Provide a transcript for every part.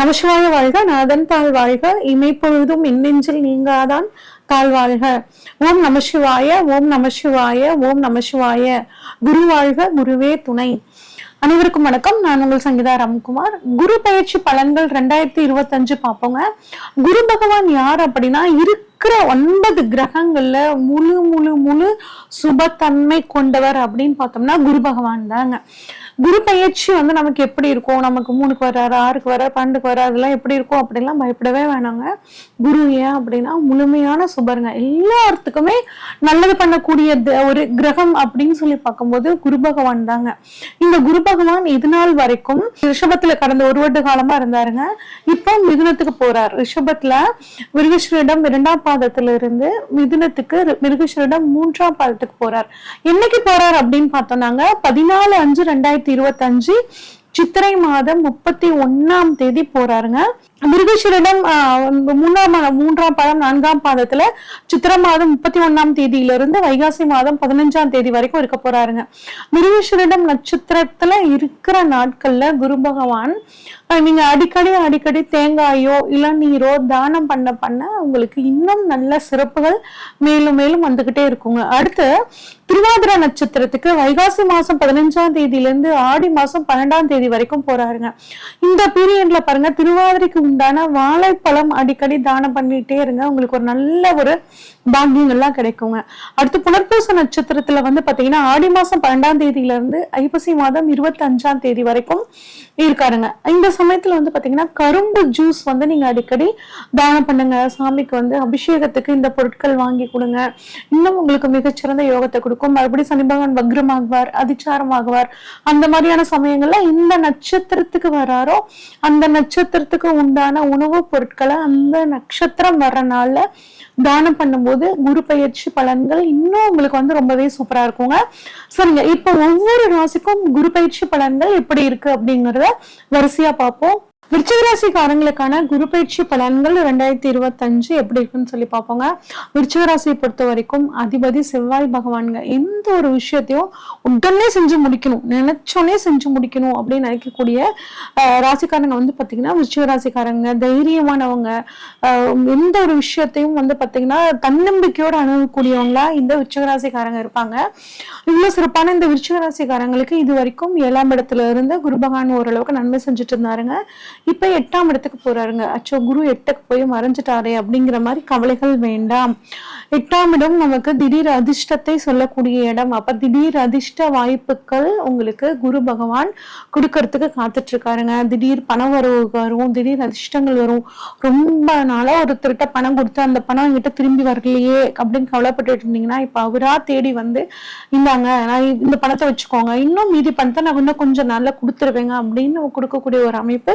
நமசிவாய வாழ்க நாதன் தாழ் வாழ்க இமைப்பொழுதும் இன்னெஞ்சில் நீங்காதான் தாழ் வாழ்க. ஓம் நமசிவாய ஓம் நமசிவாய ஓம் நமசிவாய. குரு வாழ்க குருவே துணை. அனைவருக்கும் வணக்கம். நான் உங்கள் சங்கீதா ராம்குமார். குரு பயிற்சி பலன்கள் ரெண்டாயிரத்தி இருபத்தஞ்சு பார்ப்போங்க. குரு பகவான் யார் அப்படின்னா இருக்கிற ஒன்பது கிரகங்கள்ல முழு முழு முழு சுபத்தன்மை கொண்டவர் அப்படின்னு பார்த்தோம்னா குரு பகவான் தாங்க. குரு பயிற்சி வந்து நமக்கு எப்படி இருக்கும்? நமக்கு மூணுக்கு வர்றாரு ஆறுக்கு வர பன்னெண்டுக்கு வர அதெல்லாம் எப்படி இருக்கும் அப்படிலாம் பயப்படவே வேணாங்க. குரு ஏன் அப்படின்னா முழுமையான சுபருங்க. எல்லாத்துக்குமே நல்லது பண்ணக்கூடிய த- ஒரு கிரகம் அப்படின்னு சொல்லி பார்க்கும்போது குரு பகவான் தாங்க. இந்த குரு பகவான் இது நாள் வரைக்கும் ரிஷபத்துல கடந்த ஒரு வருட காலமா இருந்தாருங்க. இப்போ மிதுனத்துக்கு போறார். ரிஷபத்துல மிருகஸ்வரிடம் இரண்டாம் பாதத்துல இருந்து மிதுனத்துக்கு மிருகஸ்வரிடம் மூன்றாம் பாதத்துக்கு போறார். என்னைக்கு போறார் அப்படின்னு பார்த்தோம்னாங்க? பதினாலு அஞ்சு ரெண்டாயிரத்தி இருபத்தஞ்சு. சித்திரை மாதம் முப்பத்தி ஒன்னாம் தேதி போறாருங்க. மிருகஸ்வரிடம் ஆஹ், மூன்றாம் பாதம் நான்காம் பாதத்துல சித்திரை மாதம் முப்பத்தி ஒன்னாம் தேதியிலிருந்து வைகாசி மாதம் பதினஞ்சாம் தேதி வரைக்கும் இருக்க போறாருங்க. மிருகஸ்வரிடம் நட்சத்திரத்துல இருக்கிற நாட்கள்ல குரு பகவான் நீங்க அடிக்கடி அடிக்கடி தேங்காயோ இளநீரோ தானம் பண்ண பண்ண உங்களுக்கு இன்னும் நல்ல சிறப்புகள் மேலும் மேலும் வந்துகிட்டே இருக்குங்க. அடுத்து திருவாதிர நட்சத்திரத்துக்கு வைகாசி மாசம் பதினஞ்சாம் தேதியிலிருந்து ஆடி மாசம் பன்னெண்டாம் தேதி வரைக்கும் போறாருங்க. இந்த பீரியட்ல பாருங்க திருவாதிரைக்கு உண்டான வாழைப்பழம் அடிக்கடி தானம் பண்ணிட்டே இருங்க. உங்களுக்கு ஒரு நல்ல ஒரு பாக்கியங்கள்லாம் கிடைக்குங்க. அடுத்து புனர்பூச நட்சத்திரத்துல வந்து பாத்தீங்கன்னா ஆடி மாசம் பன்னெண்டாம் தேதியில இருந்து ஐப்பசி மாதம் இருபத்தி அஞ்சாம் தேதி வரைக்கும் இருக்காருங்க. இந்த சமயத்துல வந்து பாத்தீங்கன்னா கரும்பு ஜூஸ் வந்து நீங்க அடிக்கடி தானம் பண்ணுங்க. சாமிக்கு வந்து அபிஷேகத்துக்கு இந்த பொருட்கள் வாங்கி கொடுங்க. இன்னும் உங்களுக்கு மிகச்சிறந்த யோகத்தை கொடுக்கும். மறுபடியும் சனி பகவான் வக்ரமாகுவார் அதிச்சாரமாகுவார். அந்த மாதிரியான சமயங்கள்ல இந்த நட்சத்திரத்துக்கு வராரோ அந்த நட்சத்திரத்துக்கு உண்டான உணவுப் பொருட்களை அந்த நட்சத்திரம் வர்ற தானம் பண்ணும்போது குரு பயிற்சி பலன்கள் இன்னும் உங்களுக்கு வந்து ரொம்பவே சூப்பரா இருக்குங்க. சரிங்க. இப்போ ஒவ்வொரு ராசிக்கும் குரு பயிற்சி பலன்கள் எப்படி இருக்கு அப்படிங்கறத வரிசையா பார்ப்போம். விருச்சிகராசிக்காரங்களுக்கான குரு பயிற்சி பலன்கள் ரெண்டாயிரத்தி இருபத்தஞ்சு எப்படி இருக்குன்னு சொல்லி பார்ப்போங்க. விருச்சிகராசியை பொறுத்த வரைக்கும் அதிபதி செவ்வாய் பகவான்ங்க. எந்த ஒரு விஷயத்தையும் உடனே செஞ்சு முடிக்கணும். நினைச்சோனே செஞ்சு முடிக்கணும் அப்படின்னு நினைக்கக்கூடிய ராசிக்காரங்க வந்து பார்த்தீங்கன்னா விருச்சிகராசிக்காரங்க தைரியமானவங்க எந்த ஒரு விஷயத்தையும் வந்து பார்த்தீங்கன்னா தன்னம்பிக்கையோடு அணுகக்கூடியவங்களா இந்த விருச்சிகராசிக்காரங்க இருப்பாங்க. இவ்வளோ சிறப்பான இந்த விருச்சிகராசிக்காரங்களுக்கு இது வரைக்கும் ஏழாம் இடத்துல இருந்து குரு பகவான் ஓரளவுக்கு நன்மை செஞ்சுட்டு இருந்தாருங்க. இப்ப எட்டாம் இடத்துக்கு போறாருங்க. அச்சோ குரு எட்டுக்கு போய் மறைஞ்சிட்டாரே அப்படிங்கிற மாதிரி கவலைகள் வேண்டாம். எட்டாம் இடம் நமக்கு திடீர் அதிர்ஷ்டத்தை சொல்லக்கூடிய இடம். அப்ப திடீர் அதிர்ஷ்ட வாய்ப்புகள் உங்களுக்கு குரு பகவான் கொடுக்கறதுக்கு காத்துட்டு இருக்காருங்க திடீர் பண வரவு வரும் திடீர் அதிர்ஷ்டங்கள் வரும். ரொம்ப நாளா ஒருத்தர்கிட்ட பணம் கொடுத்து அந்த பணம் என்கிட்ட திரும்பி வரலையே அப்படின்னு கவலைப்பட்டுட்டு இருந்தீங்கன்னா இப்ப அவரா தேடி வந்து இந்தாங்க நான் இந்த பணத்தை வச்சுக்கோங்க. இன்னும் மீதி பணத்தை நான் இன்னும் கொஞ்சம் நல்லா கொடுத்துருவேங்க அப்படின்னு கொடுக்கக்கூடிய ஒரு அமைப்பு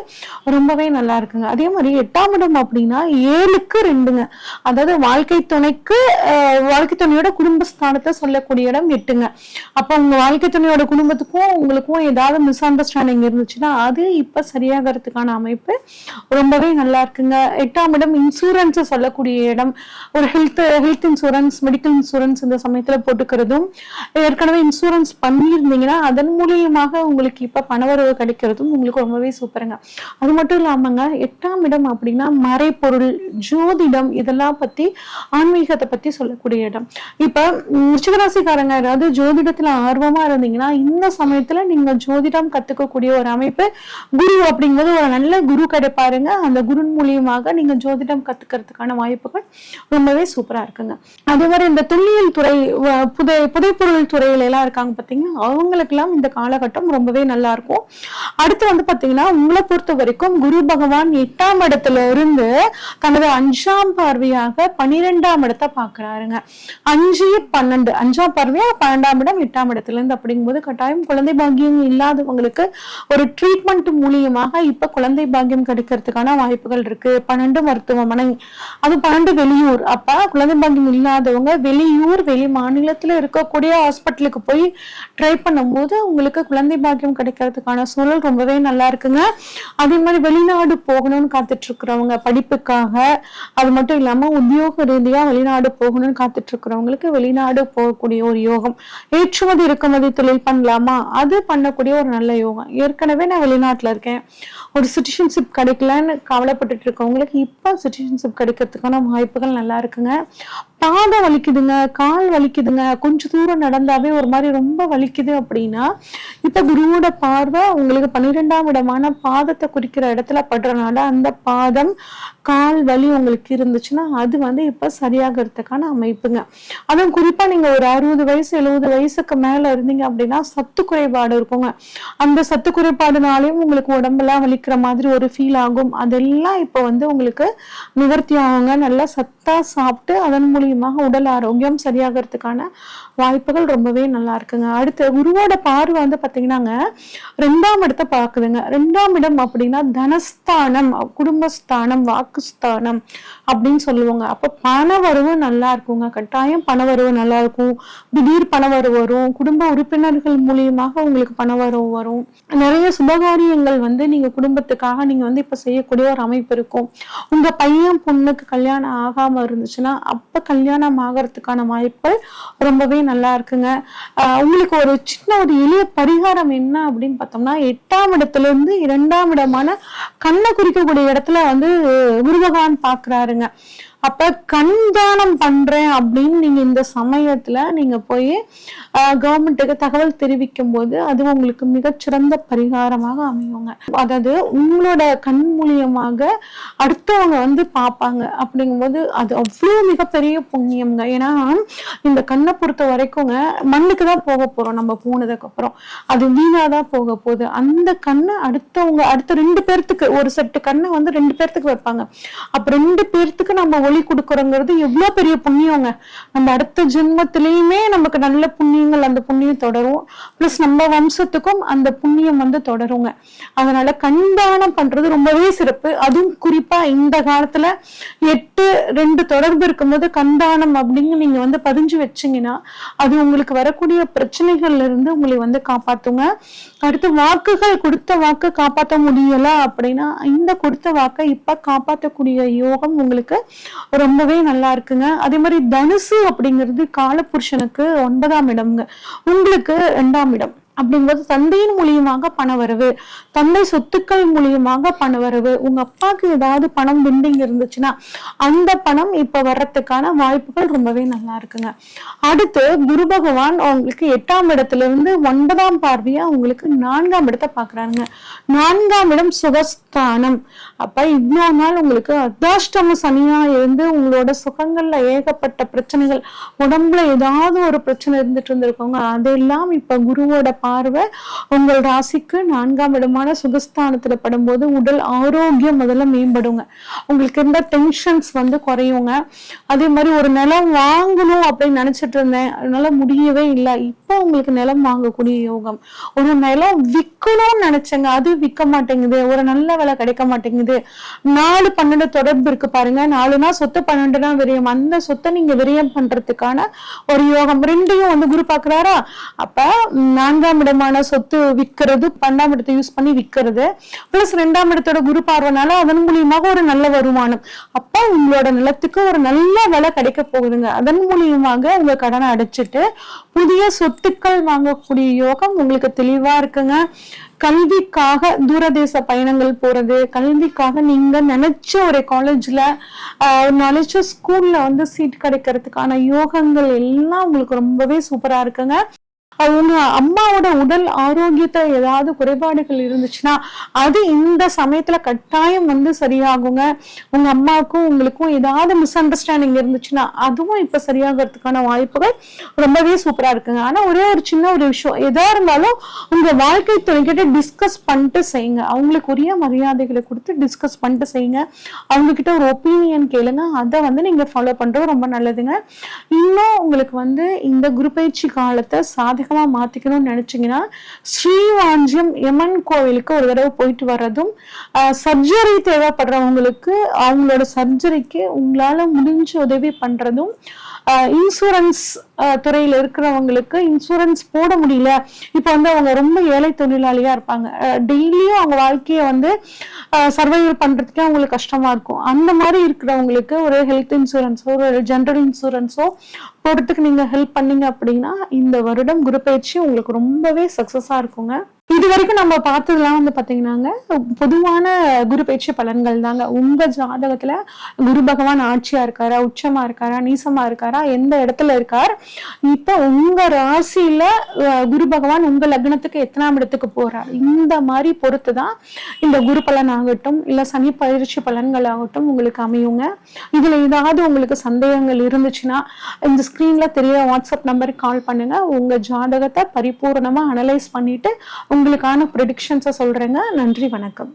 ரொம்பவே நல்லா இருக்குங்க. அதே மாதிரி எட்டாம் இடம் அப்படின்னா ஏழுக்கு ரெண்டுங்க. அதாவது வாழ்க்கை துணைக்கு வாழ்க்கை துணையோட குடும்பஸ்தானத்தை சொல்லக்கூடிய இடம் எட்டுங்க. அப்ப உங்க வாழ்க்கை துணையோட குடும்பத்துக்கும் உங்களுக்கும் ஏதாவது மிஸ் அண்டர்ஸ்டாண்டிங் இருந்துச்சுன்னா அது இப்ப சரியாகிறதுக்கான அமைப்பு ரொம்பவே நல்லா இருக்குங்க. எட்டாம் இடம் இன்சூரன்ஸ் சொல்லக்கூடிய இடம். ஒரு health health insurance medical insurance இந்த சமயத்துல போட்டுக்கிறதும் ஏற்கனவே இன்சூரன்ஸ் பண்ணியிருந்தீங்கன்னா அதன் மூலியமாக உங்களுக்கு இப்ப பணவரவு கிடைக்கிறதும் உங்களுக்கு ரொம்பவே சூப்பருங்க. அது மட்டும் இல்லாமங்க எட்டாம் இடம் அப்படின்னா மறைப்பொருள் ஜோதிடம் இதெல்லாம் பத்தி ஆன்மீகத்தை பத்தி சொல்லக்கூடிய இடம். இப்ப உம், ரிஷபராசிக்காரங்க யாராவது ஜோதிடத்துல ஆர்வமா இருந்தீங்கன்னா இந்த சமயத்துல நீங்க ஜோதிடம் கத்துக்கக்கூடிய ஒரு அமைப்பு குரு அப்படிங்கிறது ஒரு நல்ல குரு கிடைப்பாருங்க அந்த குரு மூலியமாக நீங்க ஜோதிடம் கத்துக்கிறதுக்கான வாய்ப்புகள் ரொம்பவே சூப்பரா இருக்குங்க. அதே மாதிரி இந்த தொல்லியல் துறை புதை புதைப்பொருள் துறையில எல்லாம் இருக்காங்க பாத்தீங்கன்னா அவங்களுக்கெல்லாம் இந்த காலகட்டம் ரொம்பவே நல்லா இருக்கும். அடுத்து வந்து பாத்தீங்கன்னா உங்களை பொறுத்த வரைக்கும் குரு பகவான் எட்டாம் இடத்துல இருந்து தனது அஞ்சாம் பார்வையாக பனிரெண்டாம் இடத்தை பாக்குறாருங்க அஞ்சு பன்னெண்டு. அஞ்சாம் பார்வையா பன்னெண்டாம் இடம் எட்டாம் இடத்துல இருந்து அப்படிங்கும்போது கட்டாயம் குழந்தை பாக்கியம் இல்லாதவங்களுக்கு ஒரு ட்ரீட்மெண்ட் மூலியமாக இப்ப குழந்தை பாக்கியம் கிடைக்கிறதுக்கான வாய்ப்புகள் இருக்கு. பன்னெண்டு மருத்துவமனை அது பன்னெண்டு வெளியூர். அப்ப குழந்தை பாக்கியம் இல்லாதவங்க வெளியூர் வெளி மாநிலத்துல இருக்கக்கூடிய ஹாஸ்பிட்டலுக்கு போய் ட்ரை பண்ணும்போது உங்களுக்கு குழந்தை பாக்கியம் கிடைக்கிறதுக்கான சூழல் ரொம்பவே நல்லா இருக்குங்க. அது அதே மாதிரி வெளிநாடு போகணும்னு காத்துட்டு இருக்கிறவங்க படிப்புக்காக அது மட்டும் இல்லாம உத்தியோக ரீதியா வெளிநாடு போகணும்னு காத்துட்டு இருக்கிறவங்களுக்கு வெளிநாடு போகக்கூடிய ஒரு யோகம் ஏற்றுமதி இறக்குமதி தொழில் பண்ணலாமா? அது பண்ணக்கூடிய ஒரு நல்ல யோகம். ஏற்கனவே நான் வெளிநாட்டுல இருக்கேன். ஒரு சிட்டிசன்ஷிப் கிடைக்கலன்னு கவலைப்பட்டுட்டு இருக்கவங்களுக்கு இப்போ சிட்டிசன்ஷிப் கிடைக்கிறதுக்கான வாய்ப்புகள் நல்லா இருக்குங்க. பாதம் வலிக்குதுங்க கால் வலிக்குதுங்க. கொஞ்ச தூரம் நடந்தாவே ஒரு மாதிரி ரொம்ப வலிக்குது அப்படின்னா இப்ப குருவோட பார்வை உங்களுக்கு பன்னிரெண்டாம் இடமான பாதத்தை குறிக்கிற இடத்துல படுறனால அந்த பாதம் கால் வலி உங்களுக்கு இருந்துச்சுன்னா அது வந்து இப்ப சரியாகிறதுக்கான அமைப்புங்க. அதுவும் குறிப்பா நீங்க ஒரு அறுபது வயசு எழுபது வயசுக்கு மேல இருந்தீங்க அப்படின்னா சத்து குறைபாடு இருக்குங்க. அந்த சத்து குறைபாடுனாலையும் உங்களுக்கு உடம்பெல்லாம் வலிக்கிற மாதிரி ஒரு ஃபீல் ஆகும். அதெல்லாம் இப்போ வந்து உங்களுக்கு நிவர்த்தி ஆகுங்க. நல்லா சத்தா சாப்பிட்டு அதன் மூலியமாக உடல் ஆரோக்கியம் சரியாகிறதுக்கான வாய்ப்புகள் ரொம்பவே நல்லா இருக்குங்க. அடுத்து குருவோட பார்வை வந்து பார்த்தீங்கன்னாங்க ரெண்டாம் இடத்தை பார்க்குதுங்க. ரெண்டாம் இடம் அப்படின்னா தனஸ்தானம் குடும்பஸ்தானம் வாக்குஸ்தானம் அப்படின்னு சொல்லுவாங்க. அப்ப பண வரவு நல்லா இருக்குங்க. கட்டாயம் பண வரவு நல்லா இருக்கும். திடீர் பண வரவு வரும். குடும்ப உறுப்பினர்கள் மூலியமாக உங்களுக்கு பண வரவு வரும். நிறைய சுபகாரியங்கள் வந்து நீங்க குடும்பத்துக்காக நீங்க வந்து இப்ப செய்யக்கூடிய ஒரு அமைப்பு இருக்கும். உங்க பையன் பொண்ணுக்கு கல்யாணம் ஆகாம இருந்துச்சுன்னா அப்ப கல்யாணம் ஆகிறதுக்கான வாய்ப்புகள் ரொம்பவே நல்லா இருக்குங்க. உங்களுக்கு ஒரு சின்ன ஒரு எளிய பரிகாரம் என்ன அப்படின்னு பார்த்தோம்னா எட்டாம் இடத்துல இருந்து இரண்டாம் இடமான கண்ணை குறிக்கக்கூடிய இடத்துல வந்து குரு பார்க்குறாருங்க. பாக்குறாருங்க அப்ப கண் தானம் பண்றேன் அப்படின்னு நீங்க இந்த சமயத்துல நீங்க போய் கவர்மெண்ட்டுக்கு தகவல் தெரிவிக்கும் போது அது உங்களுக்கு மிகச்சிறந்த பரிகாரமாக அமையுங்க. அதாவது உங்களோட கண் மூலியமாக அடுத்தவங்க வந்து பார்ப்பாங்க. அப்படிங்கும்போது அது அவ்வளோ மிகப்பெரிய புண்ணியம்ங்க. ஏன்னா இந்த கண்ணை பொறுத்த வரைக்குங்க மண்ணுக்கு தான் போக போறோம். நம்ம போனதுக்கு அப்புறம். அது வீணா தான் போக போகுது. அந்த கண்ணை அடுத்தவங்க அடுத்த ரெண்டு பேர்த்துக்கு ஒரு செட்டு கண்ணை வந்து ரெண்டு பேர்த்துக்கு வைப்பாங்க. அப்ப ரெண்டு பேர்த்துக்கு நம்ம ஒளி கொடுக்குறோங்கிறது எவ்வளவு பெரிய புண்ணியங்க. நம்ம அடுத்த ஜென்மத்திலயுமே நமக்கு நல்ல புண்ணியங்கள் அந்த புண்ணியம் தொடரும். ப்ளஸ் நம்ம வம்சத்துக்கும் அந்த புண்ணியம் வந்து தொடருங்க. அதனால கண்தானம் பண்றது ரொம்பவே சிறப்பு. அதுவும் குறிப்பா இந்த காலத்துல எட்டு ரெண்டு தொடர்பு இருக்கும்போது கண்தானம் அப்படின்னு நீங்க வந்து பதிஞ்சு வச்சீங்கன்னா அது உங்களுக்கு வரக்கூடிய பிரச்சனைகள்ல இருந்து உங்களை வந்து காப்பாத்துங்க. அடுத்து வாக்குகள் கொடுத்த வாக்கு காப்பாற்ற முடியல அப்படின்னா இந்த கொடுத்த வாக்கை இப்ப காப்பாற்றக்கூடிய யோகம் உங்களுக்கு ரொம்பவே நல்லா இருக்குங்க. அதே மாதிரி தனுசு அப்படிங்கிறது காலபுருஷனுக்கு ஒன்பதாம் இடம்ங்க. உங்களுக்கு ரெண்டாம் இடம். அப்படிங்கும்போது தந்தையின் மூலியமாக பணவரவு தந்தை சொத்துக்கள் மூலியமாக பணவரவு உங்க அப்பாவுக்கு ஏதாவது பணம் பெண்டிங் இருந்துச்சுன்னா அந்த பணம் இப்ப வர்றதுக்கான வாய்ப்புகள் ரொம்பவே நல்லா இருக்குங்க. அடுத்து குரு பகவான் உங்களுக்கு எட்டாம் இடத்துல இருந்து ஒன்பதாம் பார்வையா உங்களுக்கு நான்காம் இடத்தை பாக்குறாருங்க நான்காம் இடம் சுகஸ்தானம். அப்ப இவ்வளோ நாள் உங்களுக்கு அர்த்தாஷ்டம சனியா இருந்து உங்களோட சுகங்கள்ல ஏகப்பட்ட பிரச்சனைகள் உடம்புல ஏதாவது ஒரு பிரச்சனை இருந்துட்டு இருந்திருக்கோங்க. அதெல்லாம் இப்ப குருவோட பார்வை உங்கள் ராசிக்கு நான்காம் இடமான சுகஸ்தானத்துல படும்போது உடல் ஆரோக்கியம் முதல்ல மேம்படுங்க. உங்களுக்கு இருந்த டென்ஷன்ஸ் வந்து குறையுங்க. அதே மாதிரி ஒரு நிலம் வாங்கணும் அப்படின்னு நினைச்சிட்டு இருந்தேன். அதனால முடியவே இல்லை. இப்போ உங்களுக்கு நிலம் வாங்கக்கூடிய யோகம். ஒரு நிலம் விற்கணும்னு நினைச்சேங்க. அது விற்க மாட்டேங்குது. ஒரு நல்ல விலை கிடைக்க மாட்டேங்குது. நாலு பன்னெண்டு தொடர்பு இருக்கு பாருங்க. நாலுனா சொத்து பன்னெண்டுனா விரயம். அந்த சொத்தை நீங்க விரயம் பண்றதுக்கான ஒரு யோகம். ரெண்டையும் வந்து குரு பாக்குறாரா அப்ப நான்காம் நான்காம் இடமான சொத்து விற்கிறது பன்னெண்டாம் இடத்தை யூஸ் பண்ணி விற்கிறது பிளஸ் ரெண்டாம் இடத்தோட குரு பார்வனால அதன் மூலியமாக ஒரு நல்ல வருமானம். அப்போ உங்களோட நிலத்துக்கு ஒரு நல்ல விலை கிடைக்க போகுதுங்க. அதன் மூலியமாக உங்க கடனை அடைச்சிட்டு புதிய சொத்துக்கள் வாங்கக்கூடிய யோகம் உங்களுக்கு தெளிவா இருக்குங்க. கல்விக்காக தூரதேச பயணங்கள் போறது கல்விக்காக நீங்க நினைச்ச ஒரு காலேஜ்ல நினைச்ச ஸ்கூல்ல வந்து சீட் கிடைக்கிறதுக்கான யோகங்கள் எல்லாம் உங்களுக்கு ரொம்பவே சூப்பரா இருக்குங்க. அவங்க அம்மாவோட உடல் ஆரோக்கியத்தை ஏதாவது குறைபாடுகள் இருந்துச்சுன்னா அது இந்த சமயத்துல கட்டாயம் வந்து சரியாகுங்க. உங்க அம்மாவுக்கும் உங்களுக்கும் ஏதாவது மிஸ் அண்டர்ஸ்டாண்டிங் இருந்துச்சுன்னா அதுவும் இப்ப சரியாகிறதுக்கான வாய்ப்புகள் ரொம்பவே சூப்பரா இருக்குங்க. ஆனா ஒரே ஒரு சின்ன ஒரு விஷயம். எதா இருந்தாலும் உங்க வாழ்க்கை துணைக்கிட்ட டிஸ்கஸ் பண்ணிட்டு செய்யுங்க. அவங்களுக்கு உரிய மரியாதைகளை கொடுத்து டிஸ்கஸ் பண்ணிட்டு செய்யுங்க. அவங்க கிட்ட ஒரு ஒப்பீனியன் கேளுங்க. அதை வந்து நீங்க ஃபாலோ பண்றது ரொம்ப நல்லதுங்க. இன்னும் உங்களுக்கு வந்து இந்த குரு பயிற்சி காலத்தை சாதகமா மாத்திக்கணும்னு நினைச்சீங்கன்னா ஸ்ரீவாஞ்சியம் யமன் கோவிலுக்கு ஒரு தடவை போயிட்டு வர்றதும் சர்ஜரி தேவைப்படுறவங்களுக்கு அவங்களோட சர்ஜரிக்கு உங்களால முடிஞ்ச உதவி பண்றதும் இன்சூரன்ஸ் துறையில் இருக்கிறவங்களுக்கு இன்சூரன்ஸ் போட முடியல. இப்போ வந்து அவங்க ரொம்ப ஏழை தொழிலாளியாக இருப்பாங்க. டெய்லியும் அவங்க வாழ்க்கையை வந்து சர்வைவல் பண்ணுறதுக்கே அவங்களுக்கு கஷ்டமாக இருக்கும். அந்த மாதிரி இருக்கிறவங்களுக்கு ஒரு ஹெல்த் இன்சூரன்ஸோ ஒரு ஜென்ரல் இன்சூரன்ஸோ போடுறதுக்கு நீங்கள் ஹெல்ப் பண்ணீங்க அப்படின்னா இந்த வருடம் குரு பயிற்சி உங்களுக்கு ரொம்பவே சக்ஸஸாக இருக்குங்க. இது வரைக்கும் நம்ம பார்த்ததுலாம் வந்து பார்த்தீங்கன்னாங்க பொதுவான குரு பயிற்சி பலன்கள் தாங்க. உங்கள் ஜாதகத்தில் குரு பகவான் ஆட்சியா இருக்காரா உச்சமாக இருக்காரா நீசமாக இருக்காரா எந்த இடத்துல இருக்கார்? இப்போ உங்கள் ராசியில குரு பகவான் உங்கள் லக்னத்துக்கு எத்தனாம் இடத்துக்கு போறார்? இந்த மாதிரி பொறுத்து தான் இந்த குரு பலன் ஆகட்டும் இல்லை சனி பயிற்சி பலன்கள் ஆகட்டும் உங்களுக்கு அமையுங்க. இதில் ஏதாவது உங்களுக்கு சந்தேகங்கள் இருந்துச்சுன்னா இந்த ஸ்க்ரீனில் தெரிய வாட்ஸ்அப் நம்பருக்கு கால் பண்ணுங்கள் உங்கள் ஜாதகத்தை பரிபூர்ணமாக அனலைஸ் பண்ணிவிட்டு உங்களுக்கான ப்ரெடிக்ஷன்ஸை சொல்றேங்க. நன்றி வணக்கம்.